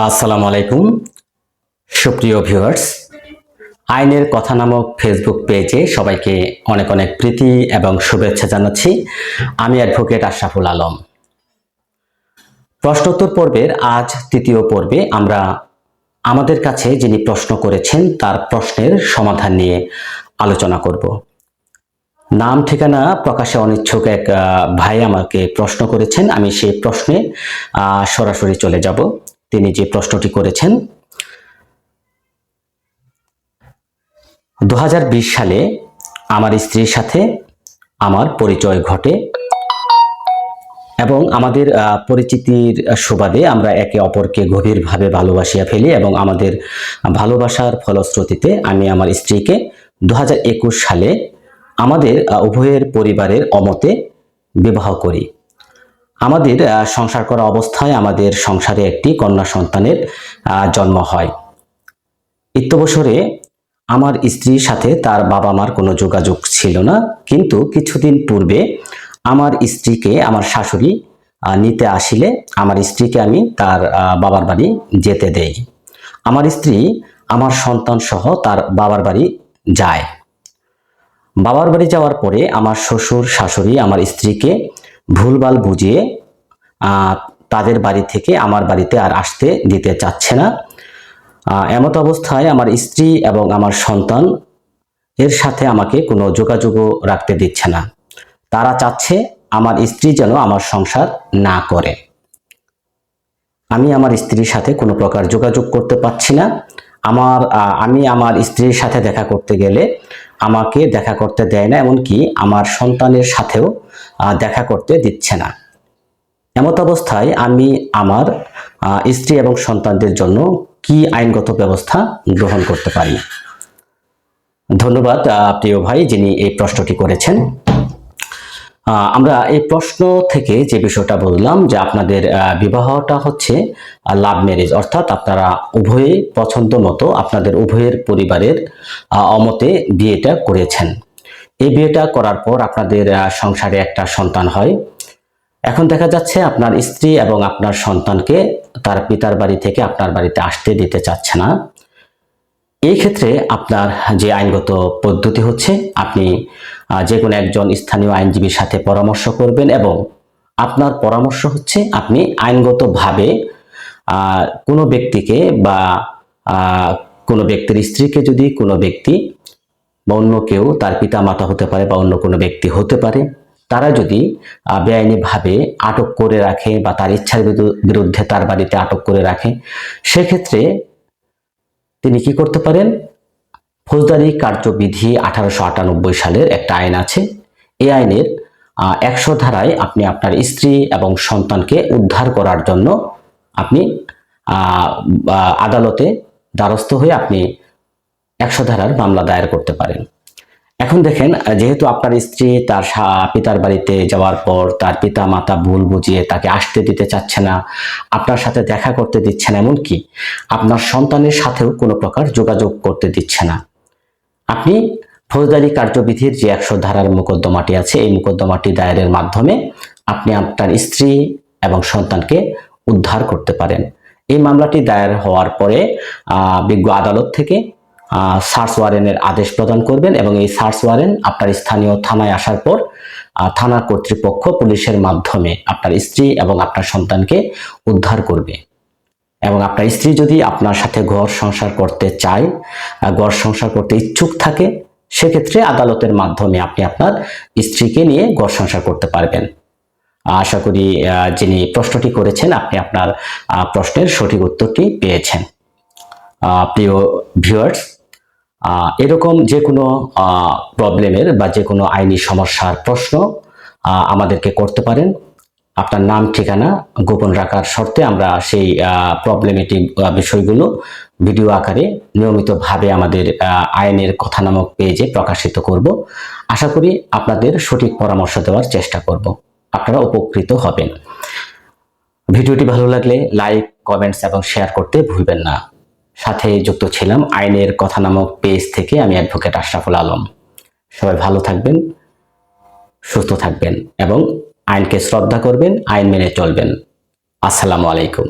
আসসালামু আলাইকুম। সুপ্রিয় ভিউয়ার্স আইনের কথা নামক ফেসবুক পেজে সবাইকে অনেক অনেক প্রীতি এবং শুভেচ্ছা জানাচ্ছি। আমি অ্যাডভোকেট আশরাফুল আলম। প্রশ্নোত্তর পর্বের আজ তৃতীয় পর্বে আমরা আমাদের কাছে যিনি প্রশ্ন করেছেন, তার প্রশ্নের সমাধান নিয়ে আলোচনা করব। নাম, ঠিকানা প্রকাশে অনিচ্ছুক এক ভাই আমাকে প্রশ্ন করেছেন। আমি সেই প্রশ্নে সরাসরি চলে যাব। তিনি যে প্রশ্নটি করেছেন দু হাজার বিশ সালে আমার স্ত্রীর সাথে আমার পরিচয় ঘটে এবং আমাদের পরিচিতির সুবাদে আমরা একে অপরকে গভীরভাবে ভালোবাসিয়া ফেলি এবং আমাদের ভালোবাসার ফলশ্রুতিতে আমি আমার স্ত্রীকে দু হাজার একুশ সালে আমাদের উভয়ের পরিবারের অমতে বিবাহ করি। আমাদের সংসার করা অবস্থায় আমাদের সংসারে একটি কন্যা সন্তানের জন্ম হয়। ইত্যবসরে আমার স্ত্রীর সাথে তার বাবা মার কোনো যোগাযোগ ছিল না। কিন্তু কিছুদিন পূর্বে আমার স্ত্রীকে আমার শাশুড়ি নিতে আসিলে আমার স্ত্রীকে আমি তার বাবার বাড়ি যেতে দেই। আমার স্ত্রী, আমার সন্তান সহ তার বাবার বাড়ি যায়। বাবার বাড়ি যাওয়ার পরে আমার শ্বশুর, শাশুড়ি আমার স্ত্রীকে ভুলভাল বুঝিয়ে তাদের বাড়ি থেকে আমার বাড়িতে আর আসতে দিতে চাচ্ছে না। এমত অবস্থায় আমার স্ত্রী এবং আমার সন্তান এর সাথে আমাকে কোনো যোগাযোগও রাখতে দিচ্ছে না। তারা চাচ্ছে আমার স্ত্রী যেন আমার সংসার না করে। আমি আমার স্ত্রীর সাথে কোনো প্রকার যোগাযোগ করতে পারছি না। আমার আমি আমার স্ত্রীর সাথে দেখা করতে গেলে আমাকে দেখা করতে দেয় না, এমনকি আমার সন্তানের সাথেও দেখা করতে দিচ্ছে না। এমত অবস্থায় আমি আমার স্ত্রী এবং সন্তানদের জন্য কি আইনগত ব্যবস্থা গ্রহণ করতে পারি? ধন্যবাদ প্রিয় ভাই, যিনি এই প্রশ্নটি করেছেন। আমরা এই প্রশ্ন থেকে যে বিষয়টা বললাম যে আপনাদের বিবাহটা হচ্ছে লাভ ম্যারেজ অর্থাৎ আপনারা উভয়ে পছন্দ মতো আপনাদের উভয়ের পরিবারের অমতে বিয়েটা করেছেন। এই বিয়েটা করার পর আপনাদের সংসারে একটা সন্তান হয় এখন দেখা যাচ্ছে আপনার স্ত্রী এবং আপনার সন্তানকে তার পিতার বাড়ি থেকে আপনার বাড়িতে আসতে দিতে চাচ্ছে না। এই ক্ষেত্রে আপনার যে আইনগত পদ্ধতি হচ্ছে, আপনি যে কোনো একজন স্থানীয় আইনজীবীর সাথে পরামর্শ করবেন এবং আপনার পরামর্শ হচ্ছে আপনি আইনগতভাবে কোনো ব্যক্তিকে বা কোনো ব্যক্তির স্ত্রীকে যদি কোনো ব্যক্তি বা অন্য কেউ তার পিতা মাতা হতে পারে বা অন্য কোনো ব্যক্তি হতে পারে তারা যদি বেআইনিভাবে আটক করে রাখে বা তার ইচ্ছার বিরু- বিরুদ্ধে তার বাড়িতে আটক করে রাখে, সেক্ষেত্রে তিনি কি করতে পারেন? ফৌজদারি কার্যবিধি আঠারোশো আটানব্বই সালের একটা আইন আছে। এই আইনের একশো ধারায় আপনি আপনার স্ত্রী এবং সন্তানকে উদ্ধার করার জন্য আপনি আদালতে দ্বারস্থ হয়ে আপনি একশো ধারার মামলা দায়ের করতে পারেন। এখন দেখেন যেহেতু আপনার স্ত্রী তার পিতার বাড়িতে যাওয়ার পর তার পিতা মাতা ভুল বুঝিয়ে তাকে আসতে দিতে চাচ্ছে না, আপনার সাথে দেখা করতে দিচ্ছে না, এমনকি আপনার সন্তানের সাথেও কোনো প্রকার যোগাযোগ করতে দিচ্ছে না। আপনি ফৌজদারি কার্যবিধির যে একশো ধারার মোকদ্দমাটি আছে, এই মোকদ্দমাটি দায়েরের মাধ্যমে আপনি আপনার স্ত্রী এবং সন্তানকে উদ্ধার করতে পারেন। এই মামলাটি দায়ের হওয়ার পরে বিজ্ঞ আদালত থেকে সার্চ ওয়ারেন্টের আদেশ প্রদান করবেন এবং এই সার্চ ওয়ারেন্ট আপনার স্থানীয় থানায় আসার পর থানা কর্তৃপক্ষ পুলিশের মাধ্যমে আপনার স্ত্রী এবং আপনার সন্তানকে উদ্ধার করবে। এবং আপনার স্ত্রী যদি আপনার সাথে ঘর সংসার করতে চায় ঘর সংসার করতে ইচ্ছুক থাকে, সেক্ষেত্রে আদালতের মাধ্যমে আপনি আপনার স্ত্রীকে নিয়ে ঘর সংসার করতে পারবেন। আশা করি যিনি প্রশ্নটি করেছেন, আপনি আপনার প্রশ্নের সঠিক উত্তরটি পেয়েছেন। প্রিয় ভিউয়ার্স এরকম যে কোনো প্রবলেমের বা যে কোনো আইনি সমস্যার প্রশ্ন আমাদেরকে করতে পারেন। আপনার নাম, ঠিকানা গোপন রাখার শর্তে আমরা সেই প্রবলেমেটিক বিষয়গুলো ভিডিও আকারে নিয়মিতভাবে আমাদের আইনের কথা নামক পেজে প্রকাশিত করব। আশা করি আপনাদের সঠিক পরামর্শ দেওয়ার চেষ্টা করব। আপনারা উপকৃত হবেন। ভিডিওটি ভালো লাগলে লাইক কমেন্টস এবং শেয়ার করতে ভুলবেন না। সাথে যুক্ত ছিলাম আইনের কথা নামক পেজ থেকে আমি অ্যাডভোকেট আশরাফুল আলম। সবাই ভালো থাকবেন, সুস্থ থাকবেন এবং আইনকে শ্রদ্ধা করবেন, আইন মেনে চলবেন। আসসালামু আলাইকুম।